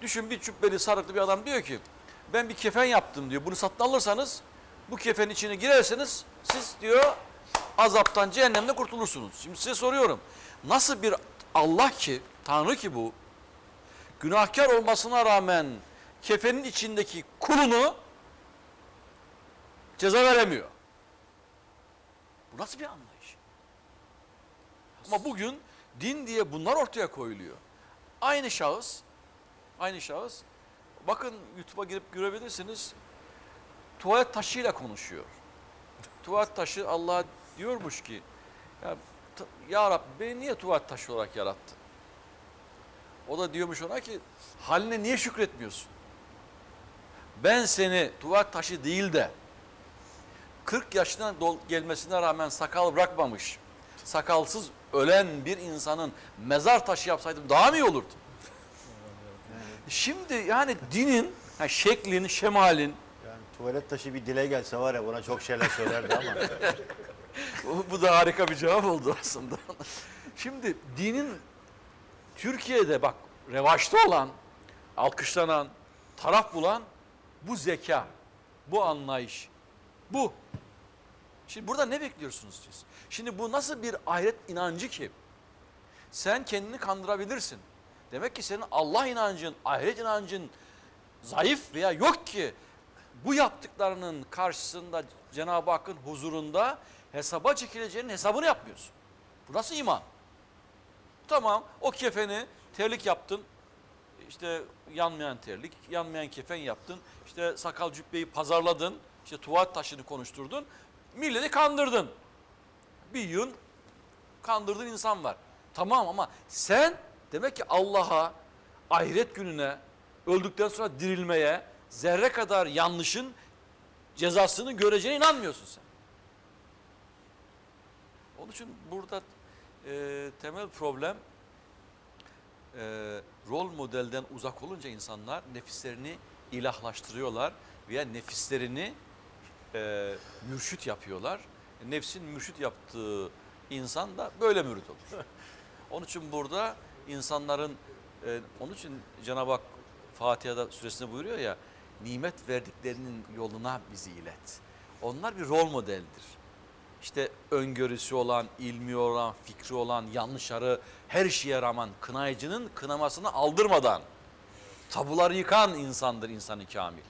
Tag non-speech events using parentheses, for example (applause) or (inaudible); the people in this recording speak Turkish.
Düşün bir cübbeli sarıklı bir adam diyor ki ben bir kefen yaptım diyor. Bunu satın alırsanız bu kefenin içine girerseniz siz diyor azaptan cehennemde kurtulursunuz. Şimdi size soruyorum. Nasıl bir Allah ki, Tanrı ki bu günahkar olmasına rağmen kefenin içindeki kulunu ceza veremiyor. Bu nasıl bir anlayış? Ama bugün din diye bunlar ortaya koyuluyor. Aynı şahıs, aynı şahıs, bakın YouTube'a girip görebilirsiniz, tuvalet taşıyla konuşuyor. tuvalet taşı Allah diyormuş ki, ya, ya Rabbi beni niye tuvalet taşı olarak yarattın? O da diyormuş ona ki, haline niye şükretmiyorsun? Ben seni tuvalet taşı değil de 40 yaşına gelmesine rağmen sakal bırakmamış, sakalsız ölen bir insanın mezar taşı yapsaydım daha mı iyi olurdu? Şimdi yani dinin, yani şeklin, şemalin, Yani tuvalet taşı bir dile gelse var ya buna çok şeyler söylerdi ama. (laughs) bu, bu da harika bir cevap oldu aslında. Şimdi dinin Türkiye'de bak revaçta olan, alkışlanan, taraf bulan bu zeka, bu anlayış, bu. Şimdi burada ne bekliyorsunuz siz? Şimdi bu nasıl bir ahiret inancı ki? Sen kendini kandırabilirsin. Demek ki senin Allah inancın, ahiret inancın zayıf veya yok ki bu yaptıklarının karşısında Cenab-ı Hakk'ın huzurunda hesaba çekileceğinin hesabını yapmıyorsun. Bu nasıl iman? Tamam o kefeni terlik yaptın. İşte yanmayan terlik, yanmayan kefen yaptın. İşte sakal cübbeyi pazarladın. İşte tuvalet taşını konuşturdun. Milleti kandırdın. Bir yığın kandırdığın insan var. Tamam ama sen demek ki Allah'a, ahiret gününe, öldükten sonra dirilmeye, zerre kadar yanlışın cezasını göreceğine inanmıyorsun sen. Onun için burada e, temel problem e, rol modelden uzak olunca insanlar nefislerini ilahlaştırıyorlar veya nefislerini e, mürşit yapıyorlar. Nefsin mürşit yaptığı insan da böyle mürit olur. (laughs) Onun için burada insanların, e, onun için Cenab-ı Hak Fatiha'da süresinde buyuruyor ya, nimet verdiklerinin yoluna bizi ilet. Onlar bir rol modeldir. İşte öngörüsü olan, ilmi olan, fikri olan, yanlışları her şeye rağmen kınayıcının kınamasını aldırmadan tabuları yıkan insandır insanı kamil.